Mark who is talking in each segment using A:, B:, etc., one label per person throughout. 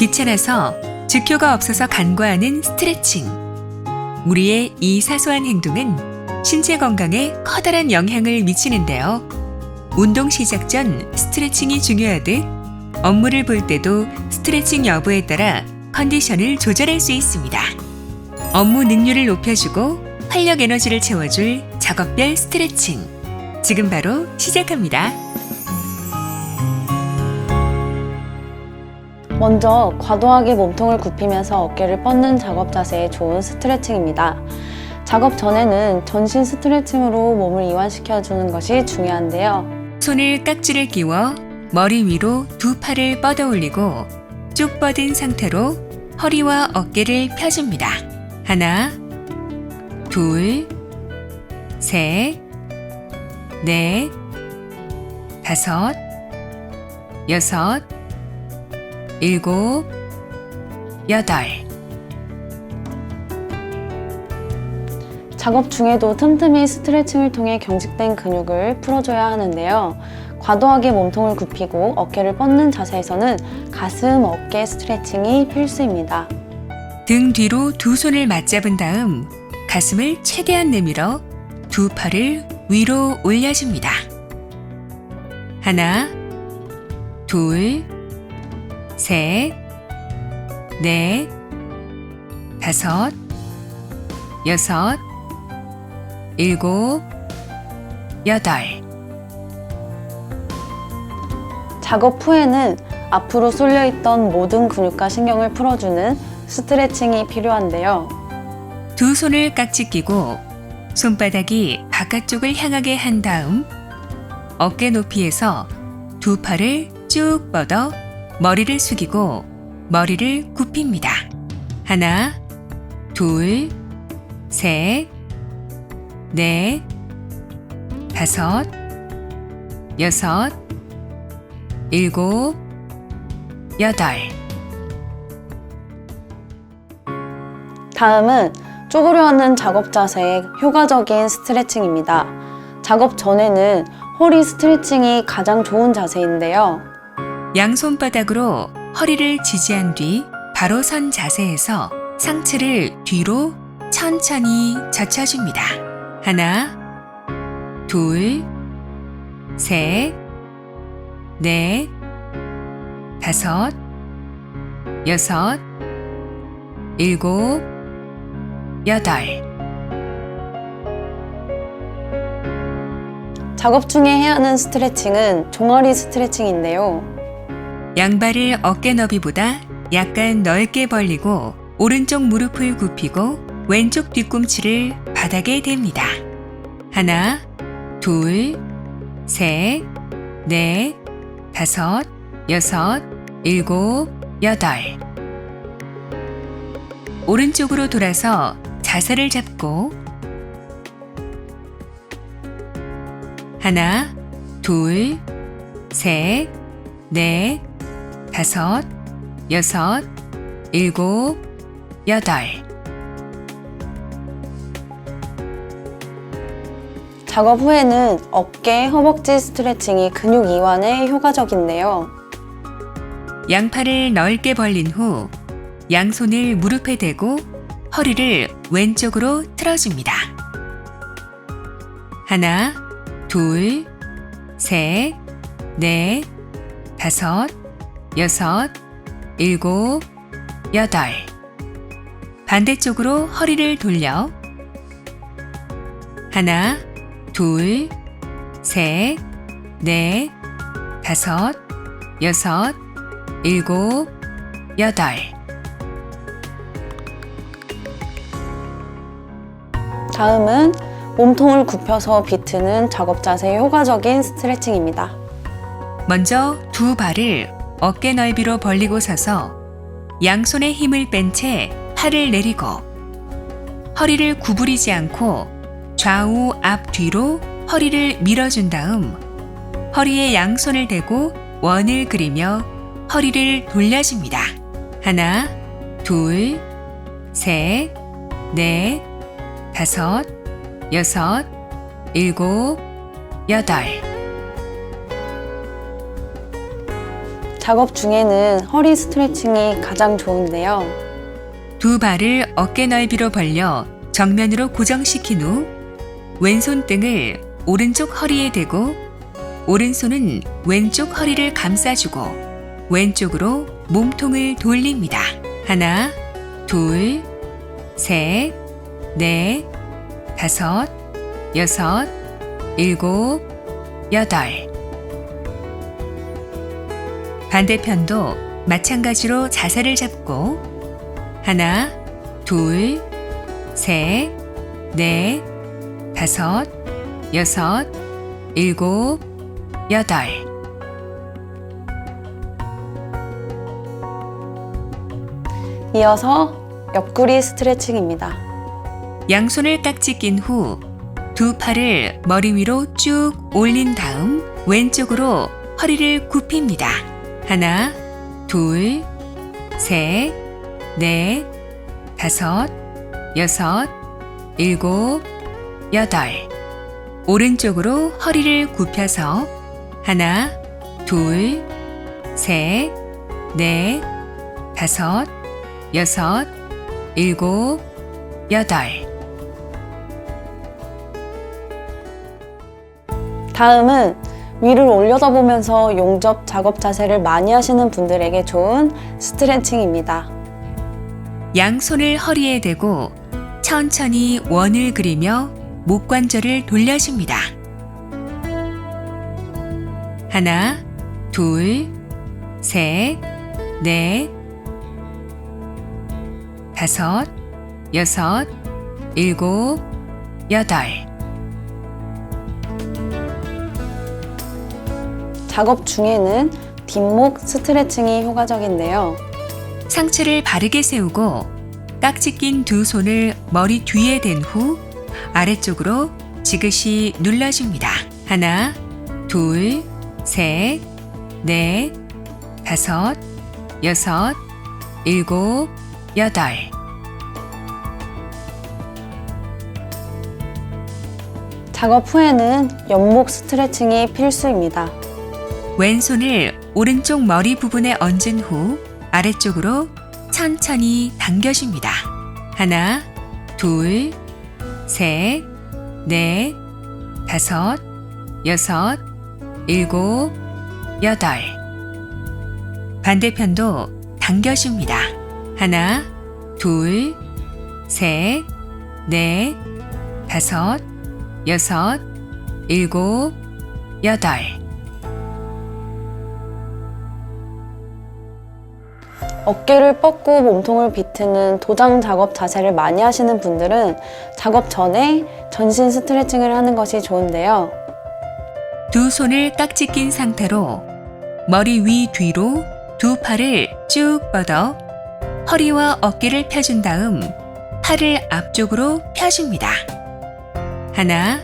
A: 귀찮아서 즉효가 없어서 간과하는 스트레칭. 우리의 이 사소한 행동은 신체 건강에 커다란 영향을 미치는데요. 운동 시작 전 스트레칭이 중요하듯 업무를 볼 때도 스트레칭 여부에 따라 컨디션을 조절할 수 있습니다. 업무 능률을 높여주고 활력 에너지를 채워줄 작업별 스트레칭. 지금 바로 시작합니다.
B: 먼저 과도하게 몸통을 굽히면서 어깨를 뻗는 작업 자세에 좋은 스트레칭입니다. 작업 전에는 전신 스트레칭으로 몸을 이완시켜 주는 것이 중요한데요.
A: 손을 깍지를 끼워 머리 위로 두 팔을 뻗어 올리고 쭉 뻗은 상태로 허리와 어깨를 펴줍니다. 하나, 둘, 셋, 넷, 다섯, 여섯, 일곱, 여덟.
B: 작업 중에도 틈틈이 스트레칭을 통해 경직된 근육을 풀어줘야 하는데요. 과도하게 몸통을 굽히고 어깨를 뻗는 자세에서는 가슴, 어깨 스트레칭이 필수입니다.
A: 등 뒤로 두 손을 맞잡은 다음 가슴을 최대한 내밀어 두 팔을 위로 올려줍니다. 하나, 둘, 셋, 넷, 다섯, 여섯, 일곱, 여덟.
B: 작업 후에는 앞으로 쏠려있던 모든 근육과 신경을 풀어주는 스트레칭이 필요한데요.
A: 두 손을 깍지 끼고 손바닥이 바깥쪽을 향하게 한 다음 어깨 높이에서 두 팔을 쭉 뻗어 머리를 숙이고 머리를 굽힙니다. 하나, 둘, 셋, 넷, 다섯, 여섯, 일곱, 여덟.
B: 다음은 쪼그려 앉는 작업 자세의 효과적인 스트레칭입니다. 작업 전에는 허리 스트레칭이 가장 좋은 자세인데요.
A: 양손바닥으로 허리를 지지한 뒤 바로 선 자세에서 상체를 뒤로 천천히 젖혀줍니다. 하나, 둘, 셋, 넷, 다섯, 여섯, 일곱, 여덟.
B: 작업 중에 해야 하는 스트레칭은 종아리 스트레칭인데요.
A: 양발을 어깨 너비보다 약간 넓게 벌리고 오른쪽 무릎을 굽히고 왼쪽 뒤꿈치를 바닥에 댑니다. 하나, 둘, 셋, 넷, 다섯, 여섯, 일곱, 여덟. 오른쪽으로 돌아서 자세를 잡고 하나, 둘, 셋, 넷, 다섯, 여섯, 일곱, 여덟.
B: 작업 후에는 어깨, 허벅지 스트레칭이 근육 이완에 효과적인데요.
A: 양팔을 넓게 벌린 후 양손을 무릎에 대고 허리를 왼쪽으로 틀어줍니다. 하나, 둘, 셋, 넷, 다섯, 여섯, 일곱, 여덟. 반대쪽으로 허리를 돌려 하나, 둘, 셋, 넷, 다섯, 여섯, 일곱, 여덟.
B: 다음은 몸통을 굽혀서 비트는 작업 자세의 효과적인 스트레칭입니다.
A: 먼저 두 발을 어깨 넓이로 벌리고 서서 양손에 힘을 뺀 채 팔을 내리고 허리를 구부리지 않고 좌우 앞 뒤로 허리를 밀어준 다음 허리에 양손을 대고 원을 그리며 허리를 돌려줍니다. 하나, 둘, 셋, 넷, 다섯, 여섯, 일곱, 여덟.
B: 작업 중에는 허리 스트레칭이 가장 좋은데요.
A: 두 발을 어깨 넓이로 벌려 정면으로 고정시킨 후 왼손 등을 오른쪽 허리에 대고 오른손은 왼쪽 허리를 감싸주고 왼쪽으로 몸통을 돌립니다. 하나, 둘, 셋, 넷, 다섯, 여섯, 일곱, 여덟. 반대편도 마찬가지로 자세를 잡고 하나, 둘, 셋, 넷, 다섯, 여섯, 일곱, 여덟.
B: 이어서 옆구리 스트레칭입니다.
A: 양손을 깍지 낀 후 두 팔을 머리 위로 쭉 올린 다음 왼쪽으로 허리를 굽힙니다. 하나, 둘, 셋, 넷, 다섯, 여섯, 일곱, 여덟. 오른쪽으로 허리를 굽혀서 하나, 둘, 셋, 넷, 다섯, 여섯, 일곱, 여덟.
B: 다음은 위를 올려다보면서 용접 작업 자세를 많이 하시는 분들에게 좋은 스트레칭입니다.
A: 양손을 허리에 대고 천천히 원을 그리며 목 관절을 돌려줍니다. 하나, 둘, 셋, 넷, 다섯, 여섯, 일곱, 여덟.
B: 작업 중에는 뒷목 스트레칭이 효과적인데요.
A: 상체를 바르게 세우고 깍지 낀 두 손을 머리 뒤에 댄 후 아래쪽으로 지그시 눌러줍니다. 하나, 둘, 셋, 넷, 다섯, 여섯, 일곱, 여덟.
B: 작업 후에는 옆목 스트레칭이 필수입니다.
A: 왼손을 오른쪽 머리 부분에 얹은 후 아래쪽으로 천천히 당겨줍니다. 하나, 둘, 셋, 넷, 다섯, 여섯, 일곱, 여덟. 반대편도 당겨줍니다. 하나, 둘, 셋, 넷, 다섯, 여섯, 일곱, 여덟.
B: 어깨를 뻗고 몸통을 비트는 도장 작업 자세를 많이 하시는 분들은 작업 전에 전신 스트레칭을 하는 것이 좋은데요.
A: 두 손을 깍지 낀 상태로 머리 위 뒤로 두 팔을 쭉 뻗어 허리와 어깨를 펴준 다음 팔을 앞쪽으로 펴줍니다. 하나,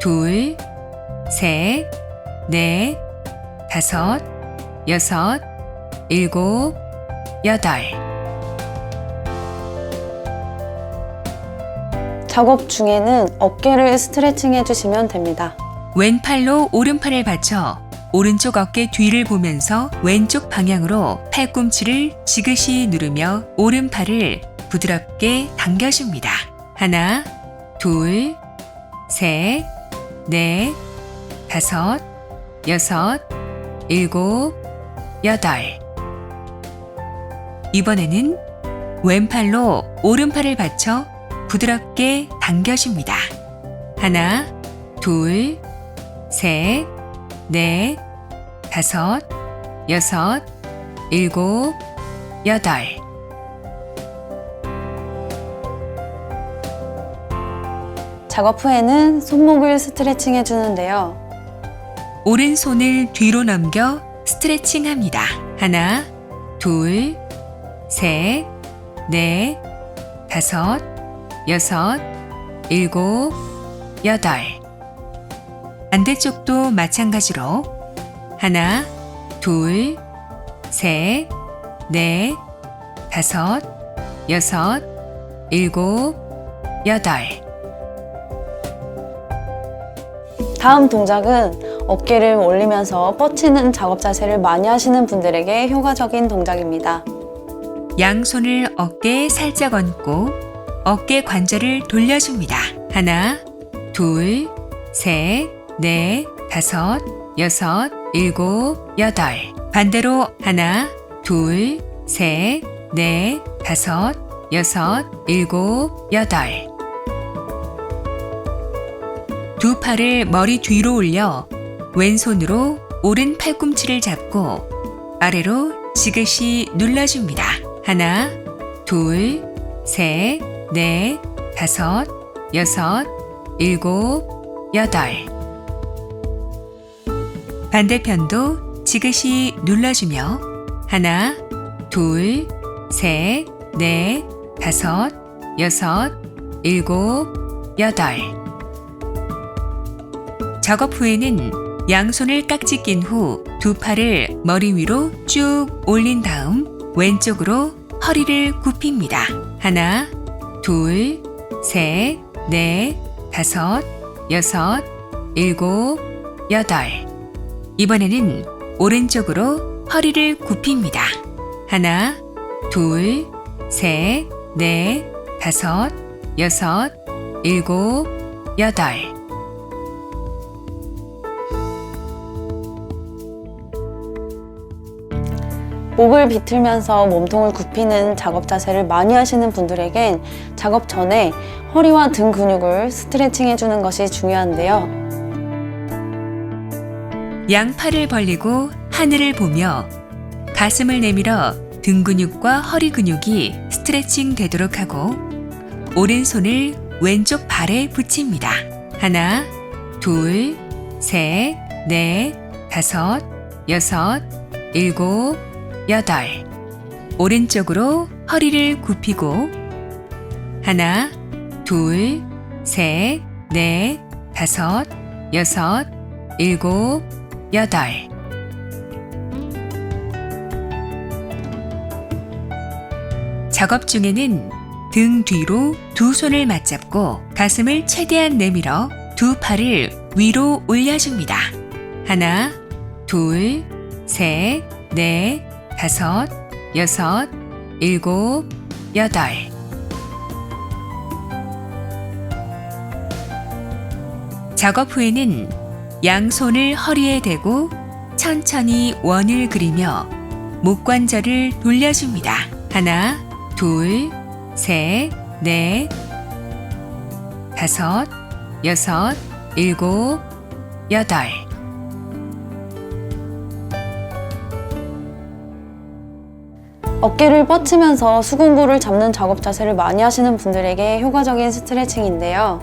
A: 둘, 셋, 넷, 다섯, 여섯, 일곱, 여덟.
B: 작업 중에는 어깨를 스트레칭 해주시면 됩니다.
A: 왼팔로 오른팔을 받쳐 오른쪽 어깨 뒤를 보면서 왼쪽 방향으로 팔꿈치를 지그시 누르며 오른팔을 부드럽게 당겨줍니다. 하나, 둘, 셋, 넷, 다섯, 여섯, 일곱, 여덟. 이번에는 왼팔로 오른팔을 받쳐 부드럽게 당겨줍니다. 하나, 둘, 셋, 넷, 다섯, 여섯, 일곱, 여덟.
B: 작업 후에는 손목을 스트레칭 해주는데요.
A: 오른손을 뒤로 넘겨 스트레칭 합니다. 하나, 둘, 셋, 넷, 다섯, 여섯, 일곱, 여덟. 반대쪽도 마찬가지로 하나, 둘, 셋, 넷, 다섯, 여섯, 일곱, 여덟.
B: 다음 동작은 어깨를 올리면서 뻗치는 작업 자세를 많이 하시는 분들에게 효과적인 동작입니다.
A: 양손을 어깨에 살짝 얹고 어깨 관절을 돌려줍니다. 하나, 둘, 셋, 넷, 다섯, 여섯, 일곱, 여덟. 반대로 하나, 둘, 셋, 넷, 다섯, 여섯, 일곱, 여덟. 두 팔을 머리 뒤로 올려 왼손으로 오른 팔꿈치를 잡고 아래로 지그시 눌러줍니다. 하나, 둘, 셋, 넷, 다섯, 여섯, 일곱, 여덟. 반대편도 지그시 눌러주며 하나, 둘, 셋, 넷, 다섯, 여섯, 일곱, 여덟. 작업 후에는 양손을 깍지 낀 후 두 팔을 머리 위로 쭉 올린 다음 왼쪽으로 허리를 굽힙니다. 하나, 둘, 셋, 넷, 다섯, 여섯, 일곱, 여덟. 이번에는 오른쪽으로 허리를 굽힙니다. 하나, 둘, 셋, 넷, 다섯, 여섯, 일곱, 여덟.
B: 목을 비틀면서 몸통을 굽히는 작업 자세를 많이 하시는 분들에겐 작업 전에 허리와 등 근육을 스트레칭 해주는 것이 중요한데요.
A: 양팔을 벌리고 하늘을 보며 가슴을 내밀어 등 근육과 허리 근육이 스트레칭 되도록 하고 오른손을 왼쪽 발에 붙입니다. 하나, 둘, 셋, 넷, 다섯, 여섯, 일곱, 여덟. 오른쪽으로 허리를 굽히고 하나, 둘, 셋, 넷, 다섯, 여섯, 일곱, 여덟. 작업 중에는 등 뒤로 두 손을 맞잡고 가슴을 최대한 내밀어 두 팔을 위로 올려줍니다. 하나, 둘, 셋, 넷, 다섯, 여섯, 일곱, 여덟. 작업 후에는 양손을 허리에 대고 천천히 원을 그리며 목관절을 돌려줍니다. 하나, 둘, 셋, 넷, 다섯, 여섯, 일곱, 여덟.
B: 어깨를 뻗치면서 수근부를 잡는 작업 자세를 많이 하시는 분들에게 효과적인 스트레칭인데요.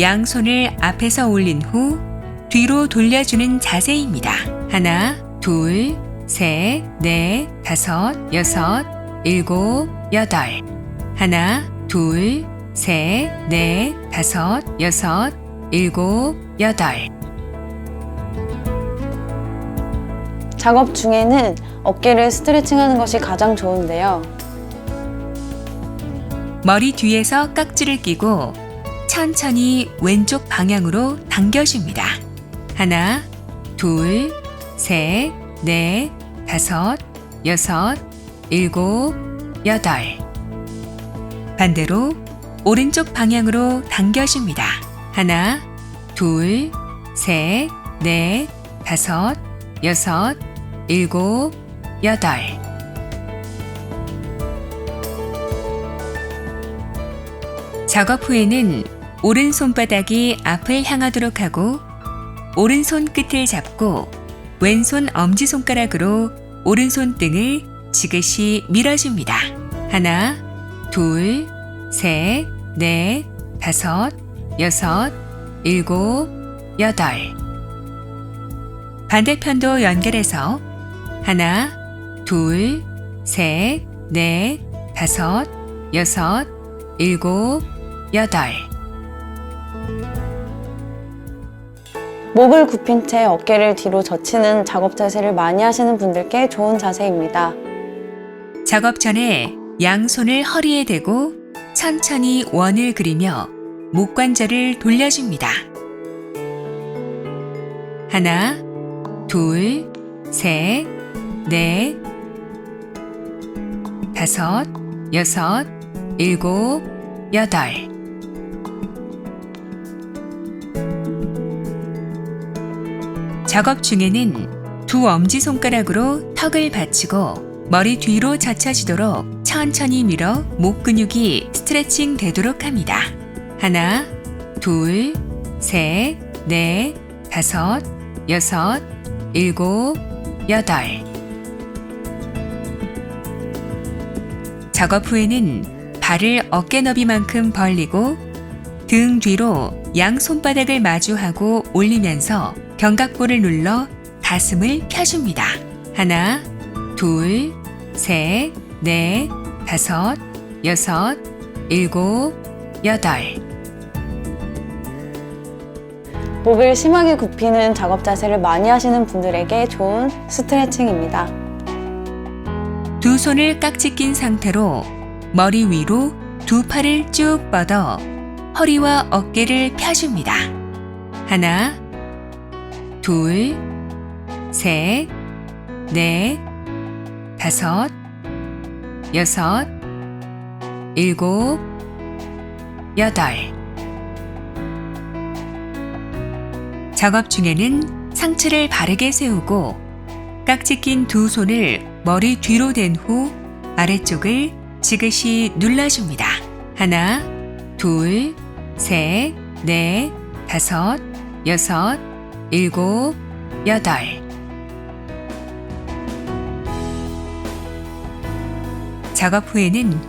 A: 양손을 앞에서 올린 후 뒤로 돌려주는 자세입니다. 하나, 둘, 셋, 넷, 다섯, 여섯, 일곱, 여덟. 하나, 둘, 셋, 넷, 다섯, 여섯, 일곱, 여덟.
B: 작업 중에는 어깨를 스트레칭하는 것이 가장 좋은데요.
A: 머리 뒤에서 깍지를 끼고 천천히 왼쪽 방향으로 당겨줍니다. 하나, 둘, 셋, 넷, 다섯, 여섯, 일곱, 여덟. 반대로 오른쪽 방향으로 당겨줍니다. 하나, 둘, 셋, 넷, 다섯, 여섯, 일곱, 여덟. 작업 후에는 오른손바닥이 앞을 향하도록 하고 오른손 끝을 잡고 왼손 엄지손가락으로 오른손 등을 지그시 밀어줍니다. 하나, 둘, 셋, 넷, 다섯, 여섯, 일곱, 여덟. 반대편도 연결해서 하나, 둘, 셋, 넷, 다섯, 여섯, 일곱, 여덟.
B: 목을 굽힌 채 어깨를 뒤로 젖히는 작업 자세를 많이 하시는 분들께 좋은 자세입니다.
A: 작업 전에 양손을 허리에 대고 천천히 원을 그리며 목 관절을 돌려줍니다. 하나, 둘, 셋, 넷, 다섯, 여섯, 일곱, 여덟. 작업 중에는 두 엄지손가락으로 턱을 받치고 머리 뒤로 젖혀지도록 천천히 밀어 목 근육이 스트레칭 되도록 합니다. 하나, 둘, 셋, 넷, 다섯, 여섯, 일곱, 여덟. 작업 후에는 발을 어깨 너비만큼 벌리고 등 뒤로 양 손바닥을 마주하고 올리면서 견갑골을 눌러 가슴을 펴줍니다. 하나, 둘, 셋, 넷, 다섯, 여섯, 일곱, 여덟.
B: 목을 심하게 굽히는 작업 자세를 많이 하시는 분들에게 좋은 스트레칭입니다.
A: 두 손을 깍지 낀 상태로 머리 위로 두 팔을 쭉 뻗어 허리와 어깨를 펴줍니다. 하나, 둘, 셋, 넷, 다섯, 여섯, 일곱, 여덟. 작업 중에는 상체를 바르게 세우고 깍지 낀 두 손을 머리 뒤로 댄 후 아래쪽을 지그시 눌러줍니다. 하나, 둘, 셋, 넷, 다섯, 여섯, 일곱, 여덟. 작업 후에는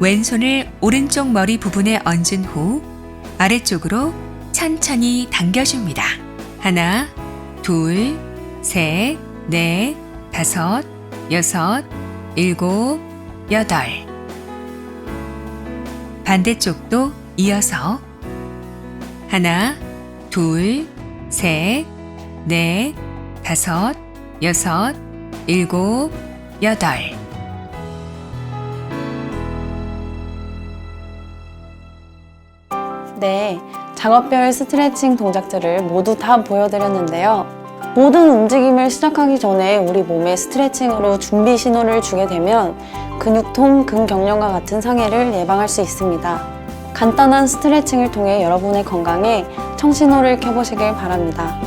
A: 왼손을 오른쪽 머리 부분에 얹은 후 아래쪽으로 천천히 당겨줍니다. 하나, 둘, 셋, 넷, 다섯, 여섯, 일곱, 여덟. 반대쪽도 이어서 하나, 둘, 셋, 넷, 다섯, 여섯, 일곱, 여덟.
B: 네, 작업별 스트레칭 동작들을 모두 다 보여드렸는데요. 모든 움직임을 시작하기 전에 우리 몸에 스트레칭으로 준비 신호를 주게 되면 근육통, 근경련과 같은 상해를 예방할 수 있습니다. 간단한 스트레칭을 통해 여러분의 건강에 청신호를 켜보시길 바랍니다.